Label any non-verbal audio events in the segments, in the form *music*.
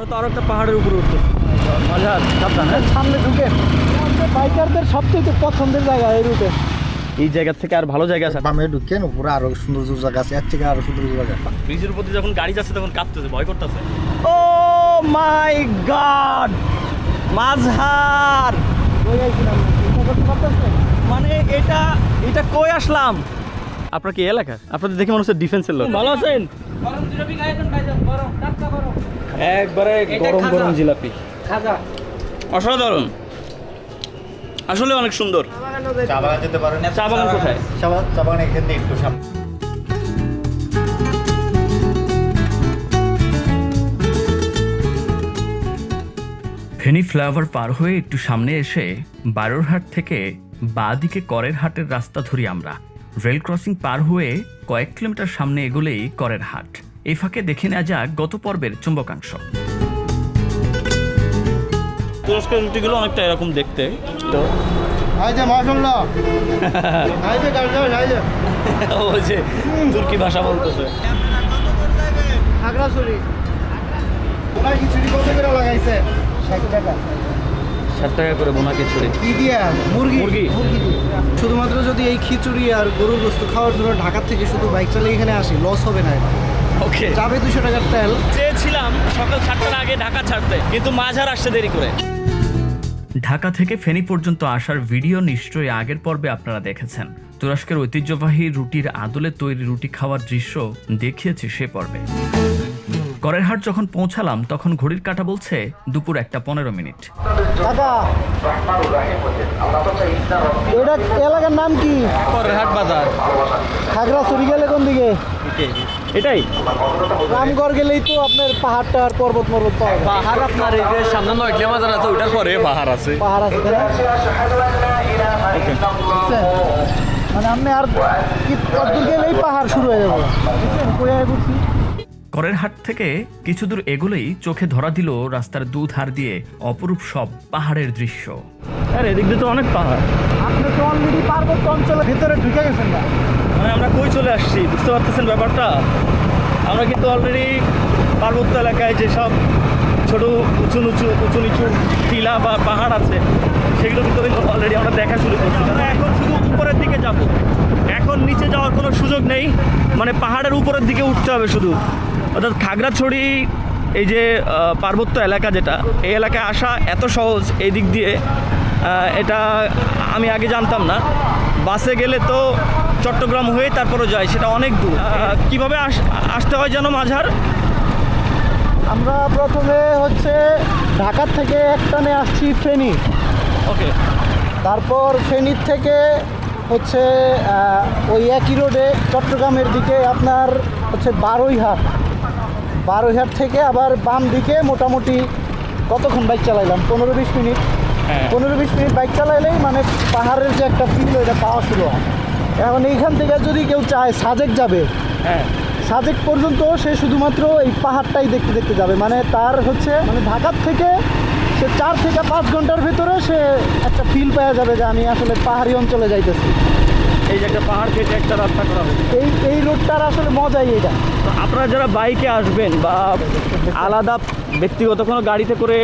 আমরা তো আরও একটা পাহাড়ের উপরে উঠতেছি। মজা সাবধান হ্যাঁ? সামনে ঢুকে। বাইকারদের সবচেয়ে পছন্দের জায়গা এই রুটে। এই জায়গা থেকে আর ভালো জায়গা আছে? বামে ঢুকেন উপরে আরও সুন্দর সুন্দর জায়গা আছে এর থেকে আরও সুন্দর জায়গা ব্রিজের উপর যখন গাড়ি যাচ্ছে তখন কাঁপতেছে ভয় করতেছে। Oh my God! মাঝহার! মানে এটা এটা কই আসলাম? আপনার কি এলাকা? আপনাদের দেখে মনে হচ্ছে ডিফেন্সের লোক। ভালো আছেন? একবারে গরম গরম জিলাপি। অসাধারণ। আসলে অনেক সুন্দর। চা বাগান যেতে পারেন। চা বাগান কোথায়? চা বাগান এখান থেকে একটু সামনে। ফেনী ফ্লাইওভার পার হয়ে একটু সামনে এসে বারোরহাট থেকে বাঁ দিকে করের হাটের রাস্তা ধরি আমরা। রেল ক্রসিং পার হয়ে কয়েক কিলোমিটার সামনে এগোলেই করের হাট এই ফাঁকে দেখে নেওয়া যাক গত পর্বের চুম্বকাংশ। তুরস্কের রুটিগুলো অনেকটা এরকম দেখতে। *laughs* তুর্কি ভাষা বলতেছে। খাগড়াছড়ি ওরা খিচুড়ি কত করে লাগাইছে? 60 টাকা। ষাট টাকা করে বোনা খিচুড়ি। মুরগি। মুরগি। শুধুমাত্র যদি এই খিচুড়ি আর গরুর বস্তু খাওয়ার জন্য ঢাকা থেকে শুধু বাইক চালিয়ে এখানে আসি লস হবে না এটা। ওকে। যাবে দুশো টাকার তেল। চেয়েছিলাম সকাল সাতটার আগে ঢাকা ছাড়তে কিন্তু মাঝার আসতে দেরি করে। ঢাকা থেকে ফেনী পর্যন্ত আসার ভিডিও নিশ্চয়ই আগের পর্বে আপনারা দেখেছেন। তুরস্কের ঐতিহ্যবাহী রুটির আদলে তৈরি রুটি খাওয়ার দৃশ্য দেখিয়েছি সে পর্বে। করেরহাট যখন পৌঁছালাম তখন ঘড়ির কাঁটা বলছে দুপুর একটা পনেরো মিনিট। দাদা এলাকার নাম কি? হাট বাজার। খাগড়াছড়ি গেলে কোন দিকে? এটাই? রামগড় গেলেই তো আপনার পাহাড়টা আর পর্বত মর্বত পাওয়া পাহাড় আপনার এই যে সামনে নয়টলে বাজার আছে ওইটার পরে পাহাড় আছে। পাহাড় আছে? বুঝছেন? মানে আপনি আর কি কতদূর গেলেই পাহাড় শুরু হয়ে যাবে। ঘুরছি? করের হাট থেকে কিছু দূর এগোলেই চোখে ধরা দিল রাস্তার দুধার দিয়ে অপরূপ সব পাহাড়ের দৃশ্য। আর এদিক দিয়ে তো অনেক পাহাড়। আপনি তো অলরেডি পার্বত্য অঞ্চলের ভিতরে ঢুকে গেছেন না। মানে আমরা কই চলে আসছি? বুঝতে পারতেছেন ব্যাপারটা? আমরা কিন্তু অলরেডি পার্বত্য এলাকায় যেসব ছোট উঁচু নিচু উঁচু নিচু টিলা বা পাহাড় আছে, সেগুলো কিন্তু অলরেডি আমরা দেখা শুরু করছি। আমরা এখন শুধু উপরের দিকে যাব। এখন নিচে যাওয়ার কোনো সুযোগ নেই। মানে পাহাড়ের উপরের দিকে উঠতে হবে শুধু। অর্থাৎ খাগড়াছড়ি, এই যে পার্বত্য এলাকা যেটা, এই এলাকায় আসা এত সহজ। এই দিক দিয়ে এটা আমি আগে জানতাম না। বাসে গেলে তো চট্টগ্রাম হয়ে তারপরে যায় সেটা অনেক দূর। কীভাবে আস- আসতে হয় যেন মাঝার? আমরা প্রথমে হচ্ছে ঢাকার থেকে একটানে আসছি ফেনী। ওকে। তারপর ফেনীর থেকে হচ্ছে ওই একই রোডে চট্টগ্রামের দিকে আপনার হচ্ছে বারোইহাট। বারোইহাট থেকে আবার বাম দিকে মোটামুটি কতক্ষণ বাইক চালাইলাম? পনেরো বিশ মিনিট। হ্যাঁ। পনেরো বিশ মিনিট বাইক চালাইলেই মানে পাহাড়ের যে একটা ফিল ওইটা পাওয়া শুরু হয়। এখন এইখান থেকে যদি কেউ চায় সাজেক যাবে হ্যাঁ। সাজেক পর্যন্ত সে শুধুমাত্র এই পাহাড়টাই দেখতে দেখতে যাবে। মানে তার হচ্ছে মানে ঢাকার থেকে সে চার থেকে পাঁচ ঘণ্টার ভিতরে সে একটা ফিল পাওয়া যাবে যে আমি আসলে পাহাড়ি অঞ্চলে যাইতেছি। এই যে একটা পাহাড় কেটে একটা রাস্তা করা হবে এই এই রোডটার আসলে মজাই এটা আপনারা যারা বাইকে আসবেন বা আলাদা ব্যক্তিগত কোনো গাড়িতে করে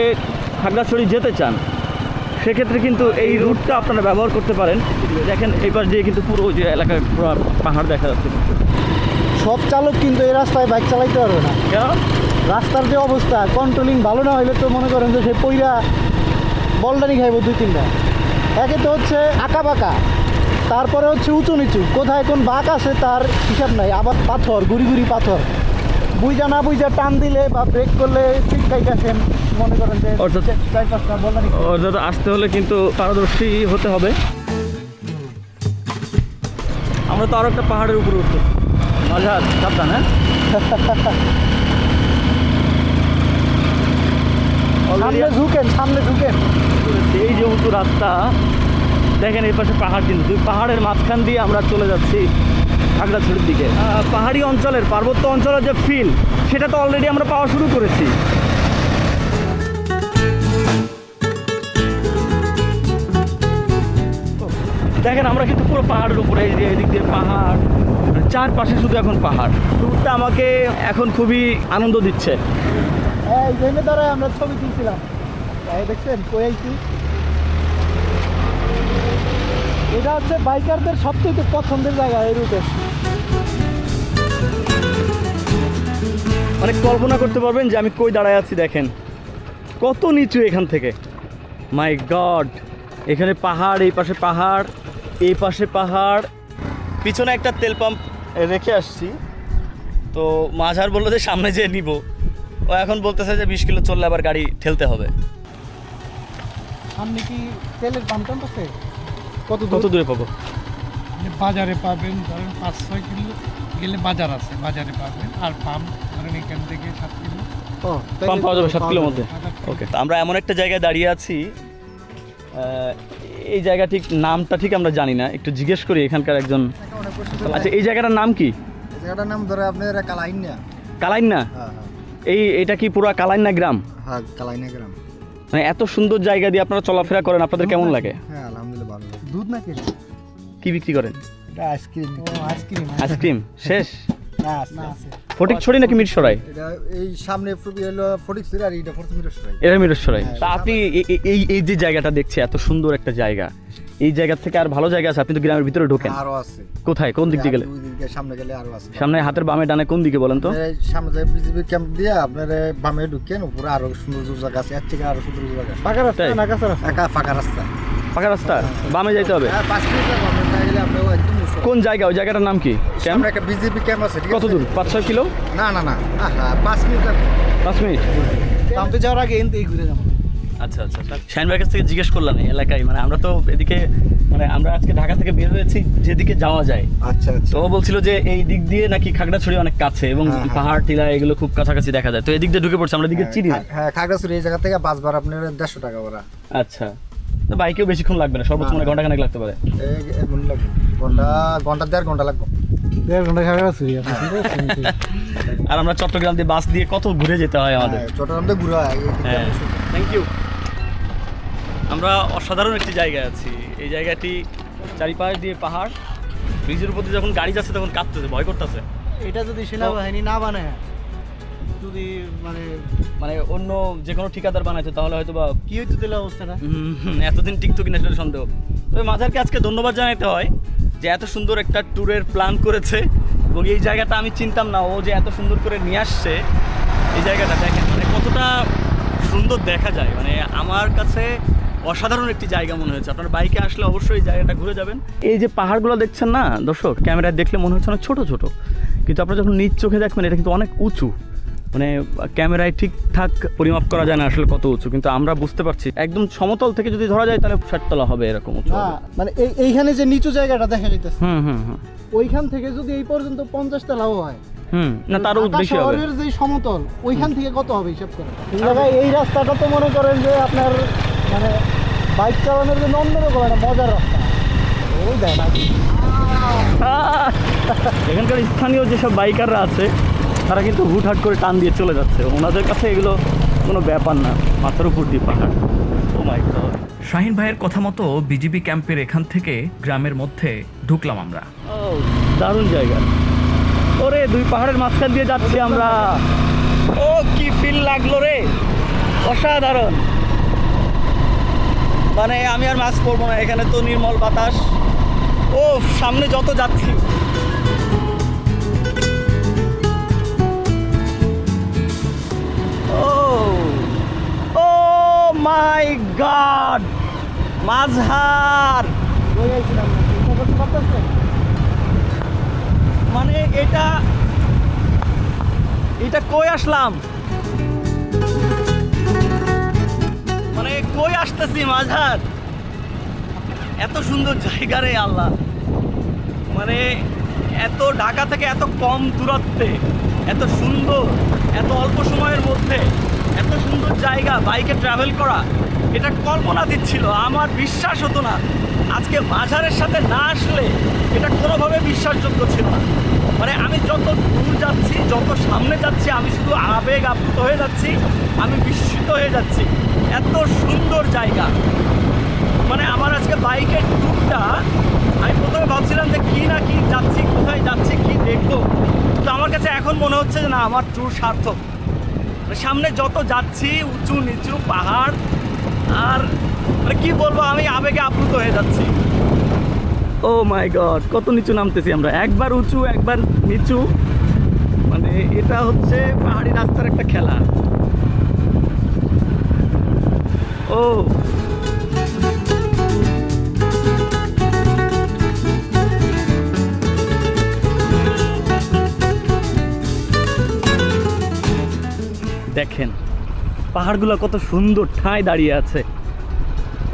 খাগড়াছড়ি যেতে চান সেক্ষেত্রে কিন্তু এই রুটটা আপনারা ব্যবহার করতে পারেন। দেখেন এই পাশ দিয়ে কিন্তু পুরো যে এলাকায় পুরো পাহাড় দেখা যাচ্ছে। সব চালক কিন্তু এই রাস্তায় বাইক চালাইতে পারবে না। কেন? রাস্তার যে অবস্থা কন্ট্রোলিং ভালো না হইলে তো মনে করেন যে সে পইরা বলডানি খাইব দুই তিনটা। একে তো হচ্ছে আঁকা বাঁকা তারপরে হচ্ছে উঁচু নিচু। কোথায় কোন বাঁক আছে তার হিসাব নাই আবার পাথর গুড়ি গুড়ি পাথর। বুইজা না বুইজা টান দিলে বা ব্রেক করলে ঠিক খাইতেছেন মনে করেন যে অর্থাৎ- আসতে হলে কিন্তু পারদর্শী হতে হবে। আমরা তো আরও একটা পাহাড়ের উপরে উঠতেছি মজা সাবধান হ্যাঁ? সামনে ঝুঁকেন সামনে ঝুঁকেন। এই যে উঁচু রাস্তা দেখেন এই পাশে পাহাড় কিন্তু। পাহাড়ের মাঝখান দিয়ে আমরা চলে যাচ্ছি খাগড়াছড়ির দিকে। পাহাড়ি অঞ্চলের পার্বত্য অঞ্চলের যে ফিল সেটা তো অলরেডি আমরা পাওয়া শুরু করেছি। দেখেন আমরা কিন্তু পুরো পাহাড়ের উপরে এই যে এদিক দিয়ে পাহাড়। চারপাশে শুধু এখন পাহাড়। ট্যুরটা আমাকে এখন খুবই আনন্দ দিচ্ছে। এই জেনে দাঁড়ায় আমরা ছবি তুলছিলাম। দেখছেন কই এটা হচ্ছে বাইকারদের সবথেকে পছন্দের জায়গা এই রুটে। মানে কল্পনা করতে পারবেন যে আমি কই দাঁড়ায় আছি দেখেন। কত নিচু এখান থেকে। মাই গড এখানে পাহাড় এই পাশে পাহাড়। এই পাশে পাহাড় পিছনে একটা তেল পাম্প রেখে আসছি। তো মাঝার বলল যে সামনে যেয়ে নিব। ও এখন বলতেছে যে বিশ কিলো চললে আবার গাড়ি ঠেলতে হবে। সামনে কি তেলের পাম্প আছে? কত কত দূরে পাবো? বাজারে পাবেন ধরেন পাঁচ ছয় কিলো গেলে বাজার আছে বাজারে পাবেন। আর পাম্প ধরেন এখান থেকে সাত কিলো। পাম্প পাওয়া যাবে সাত কিলোর মধ্যে। ওকে আমরা এমন একটা জায়গায় দাঁড়িয়ে আছি আহ, এই জায়গা ঠিক নামটা ঠিক আমরা জানি না। একটু জিজ্ঞেস করি এখানকার একজন। আচ্ছা এই জায়গাটার নাম কি? জায়গাটার নাম ধরে আপনার কালাইনা কালাইন্না হ্যাঁ এই এটা কি পুরো কালাইন্না গ্রাম? হ্যাঁ কালাইনা গ্রাম। মানে এত সুন্দর জায়গা দিয়ে আপনারা চলাফেরা করেন আপনাদের কেমন লাগে? হ্যাঁ আলহামদুলিল্লাহ ভালো দুধ নাকি কি? বিক্রি করেন? এটা আইসক্রিম আইসক্রিম আইসক্রিম শেষ। না আছে। আছে। ফটিক ছড়ি নাকি মিরসরাই এটা এই সামনে হলো ফটিকছড়ি আর এইটা ফটিকছড়ি সরাই এটা মিরসরাই তা আপনি এই এই যে জায়গাটা দেখছি এত সুন্দর একটা জায়গা। এই জায়গা থেকে আর ভালো জায়গা আছে আপনি তো গ্রামের ভিতরে ঢোকেন। আরও আছে। কোথায়? কোন দিক দিয়ে গেলে? সামনে গেলে আরও আছে। সামনে হাতের বামে ডানে কোন দিকে বলেন তো? সামনে যে বিজিবি ক্যাম্প দিয়ে আপনার বামে ঢুকেন উপরে আরও সুন্দর জায়গা আছে। এর থেকে আরও সুন্দর জায়গা পাকা রাস্তা না কাঁচা রাস্তা? ফাঁকা রাস্তা। পাকা রাস্তা বামে যাইতে হবে। হ্যাঁ। কোন জায়গা ওই জায়গাটার নাম কি? ক্যাম্প? একটা বিজেপি ক্যাম্প আছে কত দূর পাঁচ ছয় কিলো? না না না। পাঁচ মিনিট পাঁচ মিনিট? পাম্পে যাওয়ার আগে এনতেই ঘুরে যাব। আচ্ছা আচ্ছা শাহিন ভাইয়ের কাছ থেকে জিজ্ঞেস করলাম এই এলাকায়। মানে আমরা তো এদিকে মানে আমরা আজকে ঢাকা থেকে বের হয়েছি যেদিকে যাওয়া যায়। আচ্ছা আচ্ছা। তো ও বলছিল যে এই দিক দিয়ে নাকি খাগড়াছড়ি অনেক কাছে এবং হ্যাঁ, হ্যাঁ। পাহাড় টিলা এগুলো খুব কাছাকাছি দেখা যায়। তো এদিক দিয়ে ঢুকে পড়ছে আমরা এদিকে চিনি হ্যাঁ, হ্যাঁ খাগড়াছড়ি এই জায়গা থেকে বাস ভাড়া আপনার দেড়শো টাকা ওরা আচ্ছা। তো বাইকেও বেশিক্ষণ লাগবে না সর্বোচ্চ মানে ঘণ্টা খানেক লাগতে পারে। ঘণ্টা ঘণ্টা দেড় ঘণ্টা লাগবে। দেড় ঘণ্টা *laughs* আর আমরা চট্টগ্রাম দিয়ে বাস দিয়ে কত ঘুরে যেতে হয় আমাদের। হ্যাঁ, চট্টগ্রাম থেকে ঘুরে হয় হ্যাঁ। থ্যাংক ইউ আমরা অসাধারণ একটি জায়গায় আছি। এই জায়গাটি চারিপাশ দিয়ে পাহাড়। ব্রিজের উপর দিয়ে যখন গাড়ি যাচ্ছে তখন কাঁপতেছে ভয় করতেছে। এটা যদি সেনাবাহিনী না বানায় যদি মানে মানে অন্য যে কোনো ঠিকাদার বানাইতো তাহলে হয়তো বা কি হইতো তাহলে অবস্থাটা? এতদিন টিকতো কিনা সেটা সন্দেহ। তবে মাঝারকে আজকে ধন্যবাদ জানাতে হয় যে এত সুন্দর একটা ট্যুরের প্ল্যান করেছে এবং এই জায়গাটা আমি চিনতাম না ও যে এত সুন্দর করে নিয়ে আসছে এই জায়গাটা দেখেন মানে কতটা সুন্দর দেখা যায়। মানে আমার কাছে অসাধারণ একটি জায়গা মনে হয়েছে। আপনার বাইকে আসলে অবশ্যই এই জায়গাটা ঘুরে যাবেন। এই যে পাহাড়গুলো দেখছেন না দর্শক ক্যামেরায় দেখলে মনে হচ্ছে অনেক ছোটো ছোটো কিন্তু আপনারা যখন নিজ চোখে দেখবেন এটা কিন্তু অনেক উঁচু। মানে ক্যামেরায় ঠিকঠাক পরিমাপ করা যায় না আসলে কত উঁচু কিন্তু আমরা বুঝতে পারছি। একদম সমতল থেকে যদি ধরা যায় তাহলে ষাটতলা হবে এরকম উঁচু মানে এই এইখানে যে নিচু জায়গাটা দেখা যাইতেছে হুম হুম হুম। ওইখান থেকে যদি এই পর্যন্ত পঞ্চাশ তলাও হয় হুম না তারও বেশি হবে। শহরের যে সমতল ওইখান থেকে কত হবে হিসাব করে? এই জায়গায় এই রাস্তাটা তো মনে করেন যে আপনার মানে বাইক চালানোর জন্য অন্যরকম একটা মজার রাস্তা। ওই দেখ এখানকার স্থানীয় যেসব বাইকাররা আছে তারা কিন্তু হুটহাট করে টান দিয়ে চলে যাচ্ছে। ওনাদের কাছে এগুলো কোনো ব্যাপার না। মাথার উপর দিয়ে পাহাড়। ও মাই গড শাহিন ভাইয়ের কথা মতো বিজিবি ক্যাম্পের এখান থেকে গ্রামের মধ্যে ঢুকলাম আমরা। ও দারুণ জায়গা। ওরে দুই পাহাড়ের মাঝখান দিয়ে যাচ্ছি আমরা। ও কি ফিল লাগল রে। অসাধারণ। মানে আমি আর মাছ পড়ব না। এখানে তো নির্মল বাতাস। ও সামনে যত যাচ্ছি। ও মাই গড মাঝহার মানে এটা এটা কই আসলাম? মানে কই আসতেছি মাঝার এত সুন্দর জায়গা রে আল্লাহ। মানে এত ঢাকা থেকে এত কম দূরত্বে, এত সুন্দর, এত অল্প সময়ের মধ্যে। এত সুন্দর জায়গা বাইকে ট্রাভেল করা, এটা কল্পনা দিচ্ছিল, আমার বিশ্বাস হতো না। আজকে মাঝারের সাথে না আসলে এটা কোনোভাবে বিশ্বাসযোগ্য ছিল না। মানে আমি যত দূর যাচ্ছি, যত সামনে যাচ্ছি, আমি শুধু আবেগ আপ্লুত হয়ে যাচ্ছি, আমি বিস্মিত হয়ে যাচ্ছি। এত সুন্দর জায়গা। মানে আমার আজকে বাইকের ট্যুরটা আমি প্রথমে ভাবছিলাম যে কী না কী যাচ্ছি, কোথায় যাচ্ছি, কী দেখব। তো আমার কাছে এখন মনে হচ্ছে যে না, আমার ট্যুর সার্থক। সামনে যত যাচ্ছি, উঁচু, নিচু, পাহাড়, আর মানে কি বলব, আমি আবেগে আপ্লুত হয়ে যাচ্ছি। ও মাই গড, কত নিচু নামতেছি আমরা। একবার উঁচু, একবার নিচু। মানে এটা হচ্ছে পাহাড়ি রাস্তার একটা খেলা। ও দেখেন পাহাড়গুলো কত সুন্দর ঠাঁই দাঁড়িয়ে আছে।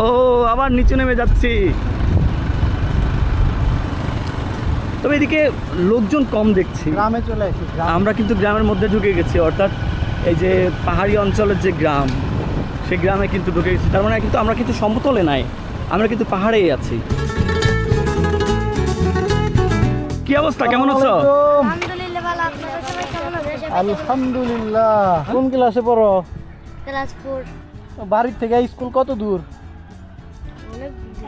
ও আবার নিচে নেমে যাচ্ছি। তবে এদিকে লোকজন কম দেখছি। গ্রামে চলে আসি আমরা কিন্তু গ্রামের মধ্যে ঢুকে গেছি অর্থাৎ এই যে পাহাড়ি অঞ্চলের যে গ্রাম সেই গ্রামে কিন্তু ঢুকে গেছি। তার মানে কিন্তু আমরা কিন্তু সমতলে নাই আমরা কিন্তু পাহাড়েই আছি। কি অবস্থা? কেমন আছো আলাইকুম। আলহামদুলিল্লাহ ভালো আপনারা সবাই কেমন আছেন আলহামদুলিল্লাহ। কোন ক্লাসে পড়ো? Class four. বাড়ির থেকে স্কুল কত দূর।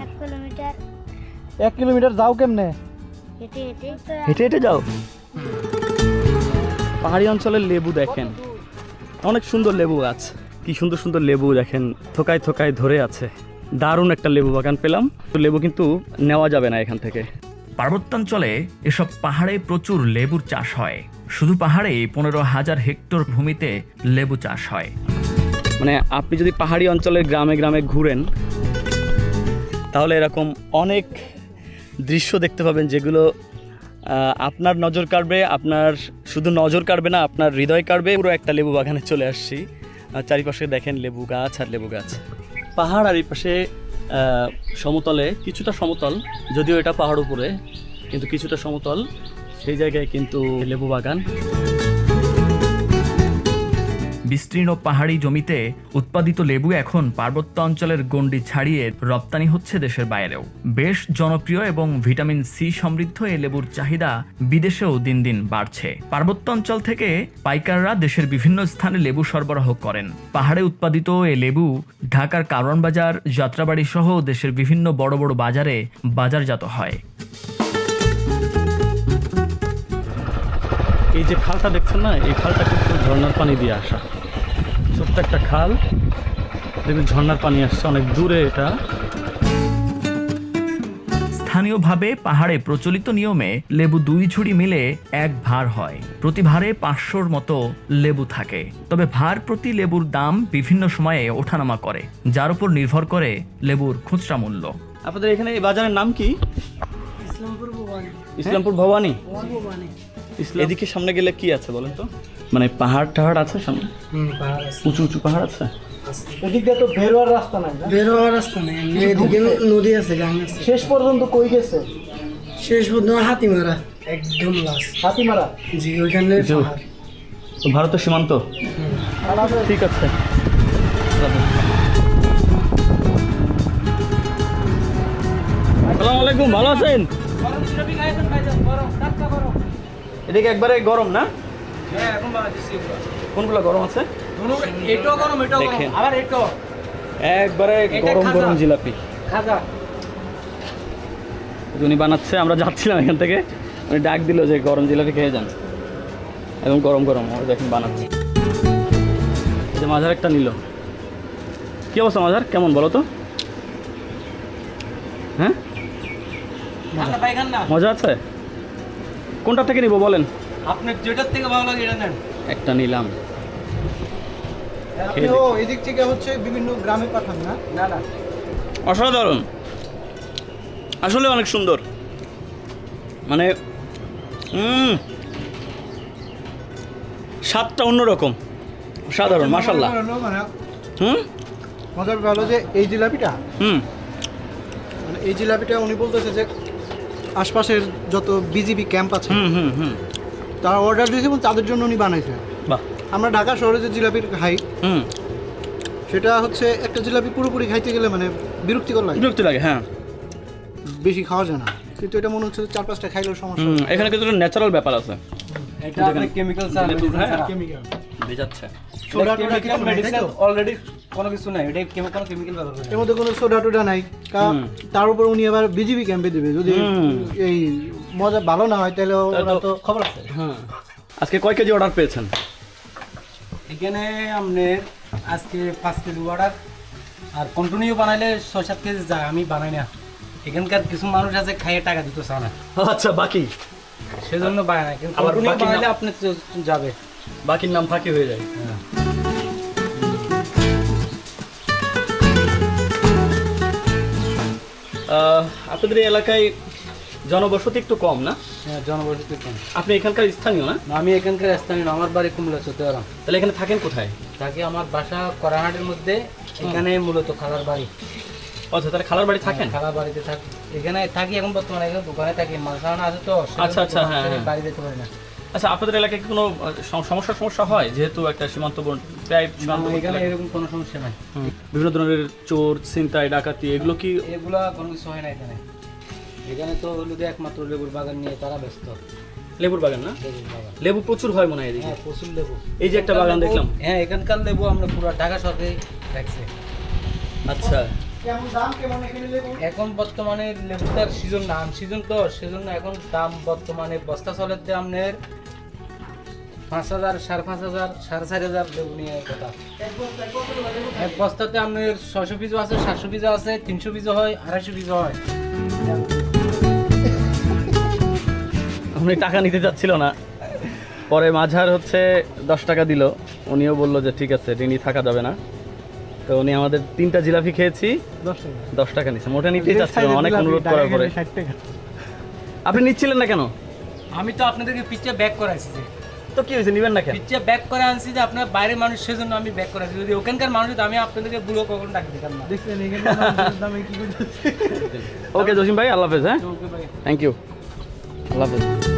এক কিলোমিটার। এক কিলোমিটার যাও কেমনে? হেঁটে হেঁটে। হেঁটে হেঁটে যাও। পাহাড়ি অঞ্চলের লেবু দেখেন। অনেক সুন্দর লেবু গাছ। কি সুন্দর সুন্দর লেবু দেখেন। থোকায় থোকায় ধরে আছে। দারুণ একটা লেবু বাগান পেলাম। তো লেবু কিন্তু নেওয়া যাবে না এখান থেকে। পার্বত্যাঞ্চলে এসব পাহাড়ে প্রচুর লেবুর চাষ হয়। শুধু পাহাড়ে পনেরো হাজার হেক্টর ভূমিতে লেবু চাষ হয়। মানে আপনি যদি পাহাড়ি অঞ্চলের গ্রামে গ্রামে ঘুরেন, তাহলে এরকম অনেক দৃশ্য দেখতে পাবেন যেগুলো আপনার নজর কাড়বে, আপনার শুধু নজর কাড়বে না, আপনার হৃদয় কাড়বে। পুরো একটা লেবু বাগানে চলে আসছি। চারিপাশে দেখেন লেবু গাছ আর লেবু গাছ। পাহাড় আর এই পাশে সমতলে কিছুটা সমতল, যদিও এটা পাহাড় উপরে, কিন্তু কিছুটা সমতল। সেই জায়গায় কিন্তু লেবু বাগান। বিস্তীর্ণ পাহাড়ি জমিতে উৎপাদিত লেবু এখন পার্বত্য অঞ্চলের গণ্ডি ছাড়িয়ে রপ্তানি হচ্ছে দেশের বাইরেও। বেশ জনপ্রিয় এবং ভিটামিন সি সমৃদ্ধ এই লেবুর চাহিদা বিদেশেও দিন দিন বাড়ছে। পার্বত্য অঞ্চল থেকে পাইকাররা দেশের বিভিন্ন স্থানে লেবু সরবরাহ করেন। পাহাড়ে উৎপাদিত এই লেবু ঢাকার কারওয়ান বাজার, যাত্রাবাড়ি সহ দেশের বিভিন্ন বড় বড় বাজারে বাজারজাত হয়। এই যে খালটা দেখছেন না এই খালটা কিন্তু ঝর্ণার পানি দিয়ে আসা। ছোট্ট একটা খাল। দেখবেন ঝর্ণার পানি আসছে অনেক দূরে এটা। স্থানীয়ভাবে পাহাড়ে প্রচলিত নিয়মে লেবু দুই ঝুড়ি মিলে এক ভার হয়। প্রতি ভারে পাঁচশোর মতো লেবু থাকে। তবে ভার প্রতি লেবুর দাম বিভিন্ন সময়ে ওঠানামা করে যার উপর নির্ভর করে লেবুর খুচরা মূল্য। আপনাদের এখানে এই বাজারের নাম কি? ইসলামপুর ভবানী। ইসলামপুর ভবানী। এদিকে সামনে গেলে কি আছে বলেন তো? মানে পাহাড় টাহাড় আছে সামনে? উঁচু উঁচু পাহাড় আছে? ওদিক দিয়ে তো বেরোয়ার রাস্তা নাই না? বের হওয়ার রাস্তা নেই এদিকে নদী আছে গাং আছে। শেষ পর্যন্ত কই গেছে? শেষ পর্যন্ত হাতিমারা একদম লাস্ট হাতিমারা জি ওইখানে পাহাড়। তো ভারতের সীমান্ত? ঠিক আছে। আসসালামু আলাইকুম ভালো আছেন? এদিকে একবারে গরম না? কোনগুলো গরম আছে? এটাও গরম এটাও গরম, আবার এটাও একবারে গরম গরম জিলাপি। খাজা। উনি বানাচ্ছে আমরা যাচ্ছিলাম এখান থেকে। উনি ডাক দিল যে গরম জিলাপি খেয়ে যান। এবং গরম গরম ওই দেখেন বানাচ্ছে। এই যে মাঝার একটা নিল। কি অবস্থা মাঝার? কেমন বলো তো? হ্যাঁ? মজা আছে? কোনটা থেকে নিব বলেন? আপনার যেটার থেকে ভালো লাগে এটা নেন। একটা নিলাম। আপনি ও এদিক থেকে হচ্ছে বিভিন্ন গ্রামে পাঠান না? না না। অসাধারণ। আসলে অনেক সুন্দর। মানে হুম স্বাদটা অন্যরকম। সাধারণ মাসাল্লাহ মানে হুম? মজার ভালো যে এই জিলাপিটা হুম। মানে এই জিলাপিটা উনি বলতেছে যে আশপাশের যত বিজিবি ক্যাম্প আছে হুম হুম হুম। তারা অর্ডার দিয়েছে এবং তাদের জন্য উনি বানাইছে। বাহ। আমরা ঢাকা শহরে যে জিলাপির খাই হুম। সেটা হচ্ছে একটা জিলাপি পুরোপুরি খাইতে গেলে মানে বিরক্তিকর লাগে। বিরক্তি লাগে হ্যাঁ। বেশি খাওয়া যায় না। কিন্তু এটা মনে হচ্ছে যে চার পাঁচটা খাইলেও সমস্যা হুম এখানে কিন্তু ন্যাচারাল ব্যাপার আছে। এটা কেমিক্যাল কেমিক্যাল ভেজাচ্ছে। সোডা টোডা তাই তো? অলরেডি কোনো কিছু নাই এটা কেমিক্যাল কেমিক্যাল ব্যবহার করে। এর মধ্যে কোনো সোডা টোডা নাই কা- তার উপর উনি আবার বিজিবি ক্যাম্পে দেবে। যদি এই মজা ভালো না হয় তাহলে ওরা তো- খবর আছে। হ্যাঁ। আজকে কয় কেজি অর্ডার পেয়েছেন? এখানে আপনার আজকে পাঁচ কেজি অর্ডার আর কন্টিনিউ বানাইলে ছয় সাত কেজি যায় আমি বানাই না। এখানকার কিছু মানুষ আছে খাইয়ে টাকা দিতে চায় না। আচ্ছা বাকি? সেজন্য বানায় না। কিন্তু আবার কন্টিনিউ বানাইলে আপনি যাবে। বাকির নাম ফাঁকি হয়ে যায়। হ্যাঁ। আপনাদের এলাকায় জনবসতি একটু কম না? হ্যাঁ জনবসতি কম। আপনি এখানকার স্থানীয় না? আমি এখানকার স্থানীয় আমার বাড়ি কুমলা চৌদ্দারাম তাহলে এখানে থাকেন কোথায়? থাকি আমার বাসা করাহাটের মধ্যে এখানে মূলত খালার বাড়ি। আচ্ছা তাহলে খালার বাড়ি থাকেন? খালার বাড়িতে থাকি। এখানে থাকি এখন বর্তমানে এখানে দোকানে থাকি মালসানা আছে তো আচ্ছা, আচ্ছা, হ্যাঁ, হ্যাঁ। বাড়ি যেতে পারি না। আচ্ছা আপনাদের এলাকায় কি কোনো সম- সমস্যা সমস্যা হয়? যেহেতু একটা সীমান্ত প্রায় সীমান্ত এখানে এরকম কোনো সমস্যা নাই। বিভিন্ন ধরনের চোর ছিনতাই ডাকাতি এগুলো কি এগুলা কোনো কিছু হয় না এখানে। এখানে তো হলুদ একমাত্র লেবুর বাগান নিয়ে তারা ব্যস্ত। লেবুর বাগান না? লেবু প্রচুর হয় মনে হয় এদিকে। হ্যাঁ প্রচুর লেবু। এই যে একটা বাগান দেখলাম। হ্যাঁ এখানকার লেবু আমরা পুরো ঢাকা শহরে রাখছে আচ্ছা। এখানে লেবু? এখন বর্তমানে লেবুটার সিজন না সিজন তো সেজন্য এখন দাম বর্তমানে বস্তা চলের দাম আপনার পাঁচ হাজার সাড়ে পাঁচ হাজার সাড়ে চার হাজার লেবু নিয়ে কথা। এক বস্তাতে আপনার ছশো পিসও আছে সাতশো পিসও আছে তিনশো পিসও হয় আড়াইশো পিসও হয়। আপনি টাকা নিতে চাচ্ছিল না। পরে মাঝার হচ্ছে দশ টাকা দিল। উনিও বলল যে ঠিক আছে ঋণী থাকা যাবে না। তো উনি আমাদের তিনটা জিলাপি খেয়েছি। দশ টাকা। দশ টাকা নিচ্ছে মোটা নিতেই চাচ্ছিল না, অনেক অনুরোধ করার পরে। আপনি নিচ্ছিলেন না কেন? আমি তো আপনাদেরকে পিচ্ছে ব্যাক করে আসছি যে। তো কি হয়েছে নিবেন না কেন? পিচ্ছে ব্যাক করে আনছি যে আপনার বাইরের মানুষ সেজন্য আমি ব্যাক করে আনছি যদি ওখানকার মানুষ হতো, আমি আপনাদেরকে বুড়ো কখন ডাক দিতাম না। দেখছেন এখানে দামে কি ওকে জসিম ভাই আল্লাহ হাফেজ হ্যাঁ? ওকে ভাই। থ্যাংক ইউ আল্লাহ হাফেজ।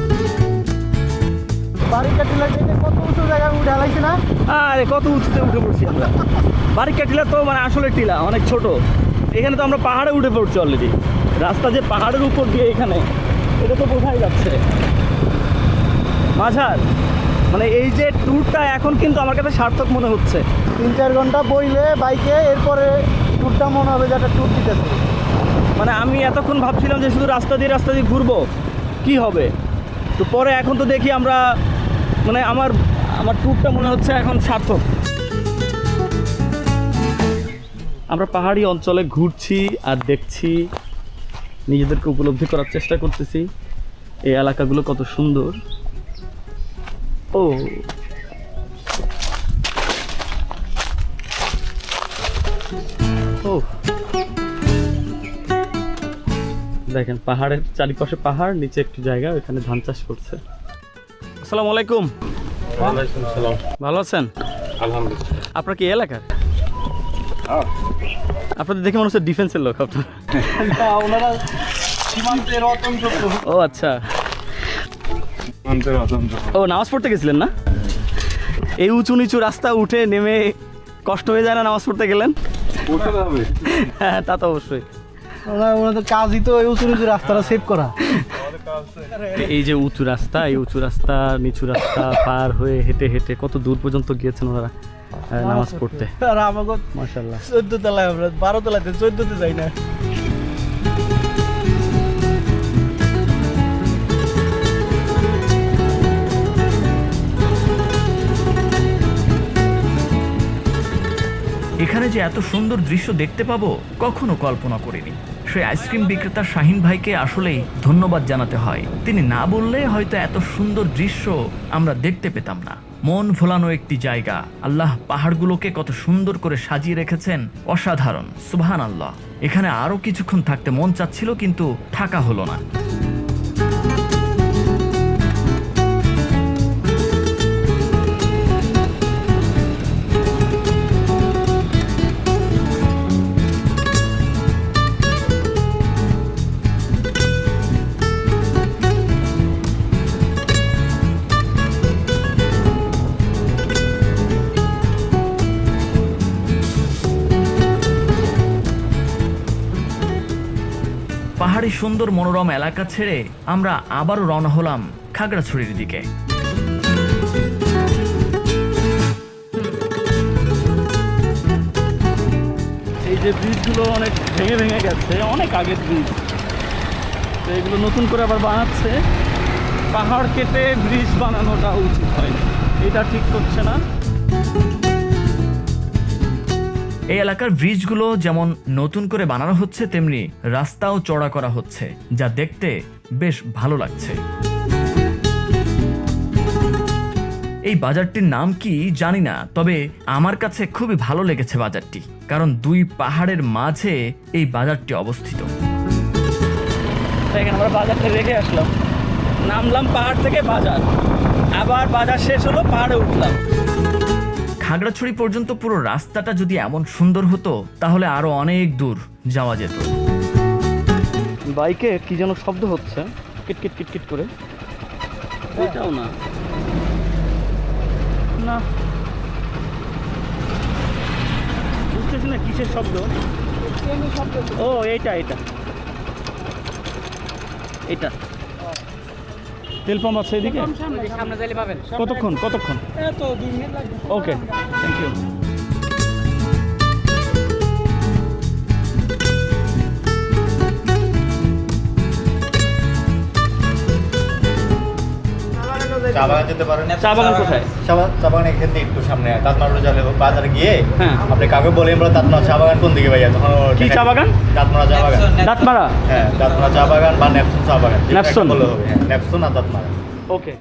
বাড়ি কাটিলা থেকে কত উঁচু জায়গায় উঠে হালাইছে না? আরে কত উঁচুতে উঠে পড়ছি আমরা। বারিকা টিলা তো মানে আসলে টিলা অনেক ছোট। এখানে তো আমরা পাহাড়ে উঠে পড়ছি অলরেডি রাস্তা যে পাহাড়ের উপর দিয়ে এখানে এটা তো বোঝাই যাচ্ছে। মাঝার মানে এই যে ট্যুরটা এখন কিন্তু আমার কাছে সার্থক মনে হচ্ছে। তিন চার ঘণ্টা বইলে বাইকে এরপরে ট্যুরটা মনে হবে যে একটা ট্যুর দিতেছে। মানে আমি এতক্ষণ ভাবছিলাম যে শুধু রাস্তা দিয়ে রাস্তা দিয়ে ঘুরবো কি হবে? তো পরে এখন তো দেখি আমরা মানে আমার আমার ট্যুরটা মনে হচ্ছে এখন সার্থক। আমরা পাহাড়ি অঞ্চলে ঘুরছি আর দেখছি, নিজেদেরকে উপলব্ধি করার চেষ্টা করতেছি। এই এলাকাগুলো কত সুন্দর। ও। ও। দেখেন, পাহাড়ের চারিপাশে পাহাড়, নিচে একটু জায়গা ওখানে ধান চাষ করছে। আসসালামু আলাইকুম। ভালো আছেন? আপনার কি এলাকার? আপনাদের দেখে মনে হচ্ছে ডিফেন্সের লোক আপনার। ওনারা সীমান্তের ও আচ্ছা। ও নামাজ পড়তে গেছিলেন না? এই উঁচু নিচু রাস্তা উঠে নেমে কষ্ট হয়ে যায় না নামাজ পড়তে গেলেন? হ্যাঁ তা তো অবশ্যই। ওনারা ওনাদের কাজই তো এই উঁচু নিচু রাস্তাটা সেভ করা। এই যে উঁচু রাস্তা এই উঁচু রাস্তা নিচু রাস্তা পার হয়ে হেঁটে হেঁটে কত দূর পর্যন্ত গিয়েছেন আহ, নামাজ পড়তে? আর আমাকে মাশাল্লাহ চোদ্দ তলায় আমরা বারো তলাতে চোদ্দতে যাই না। এখানে যে এত সুন্দর দৃশ্য দেখতে পাবো কখনো কল্পনা করিনি। সেই আইসক্রিম বিক্রেতা শাহিন ভাইকে আসলেই ধন্যবাদ জানাতে হয়। তিনি না বললে হয়তো এত সুন্দর দৃশ্য আমরা দেখতে পেতাম না। মন ভোলানো একটি জায়গা। আল্লাহ পাহাড়গুলোকে কত সুন্দর করে সাজিয়ে রেখেছেন, অসাধারণ। সুবহান আল্লাহ এখানে আরও কিছুক্ষণ থাকতে মন চাচ্ছিল, কিন্তু থাকা হলো না। পাহাড়ি সুন্দর মনোরম এলাকা ছেড়ে আমরা আবারও রওনা হলাম খাগড়াছড়ির দিকে। এই যে ব্রিজগুলো অনেক ভেঙে ভেঙে গেছে, অনেক আগের ব্রিজ। তো এগুলো নতুন করে আবার বানাচ্ছে। পাহাড় কেটে ব্রিজ বানানোটা উচিত হয় এটা ঠিক করছে না। এই এলাকার ব্রিজগুলো যেমন নতুন করে বানানো হচ্ছে, তেমনি রাস্তাও চড়া করা হচ্ছে, যা দেখতে বেশ ভালো লাগছে। এই বাজারটির নাম কি জানি না, তবে আমার কাছে খুবই ভালো লেগেছে বাজারটি, কারণ দুই পাহাড়ের মাঝে এই বাজারটি অবস্থিত। আমরা বাজারটা রেখে আসলাম। নামলাম পাহাড় থেকে বাজার। আবার বাজার শেষ হলো, পাহাড়ে উঠলাম। খাগড়াছড়ি পর্যন্ত পুরো রাস্তাটা যদি এমন সুন্দর হতো, তাহলে আরও অনেক দূর যাওয়া যেত। বাইকে কি যেন শব্দ হচ্ছে? কিট কিট কিট কিট করে। এটাও না। না। বুঝতেছি না কিসের শব্দ? ও, এইটা এটা এটা তেল পাম্প আছে এদিকে? কতক্ষণ? কতক্ষণ? ওকে থ্যাংক ইউ চা বাগান যেতে পারেন। চা বাগান কোথায়? চা- বাগান এখান থেকে একটু সামনে দাঁতমার যাবে। বাজারে গিয়ে হ্যাঁ। আপনি কাকে বলে আমরা চা বাগান কোন দিকে ভাইয়া? তখন কি চা বাগান? দাঁতমারা চা বাগান। দাঁতমারা হ্যাঁ দাঁতমারা চা বাগান বা নেপসুন চা বাগান? বললে হবে। হ্যাঁ নেপসুন আর দাঁতমারা ওকে।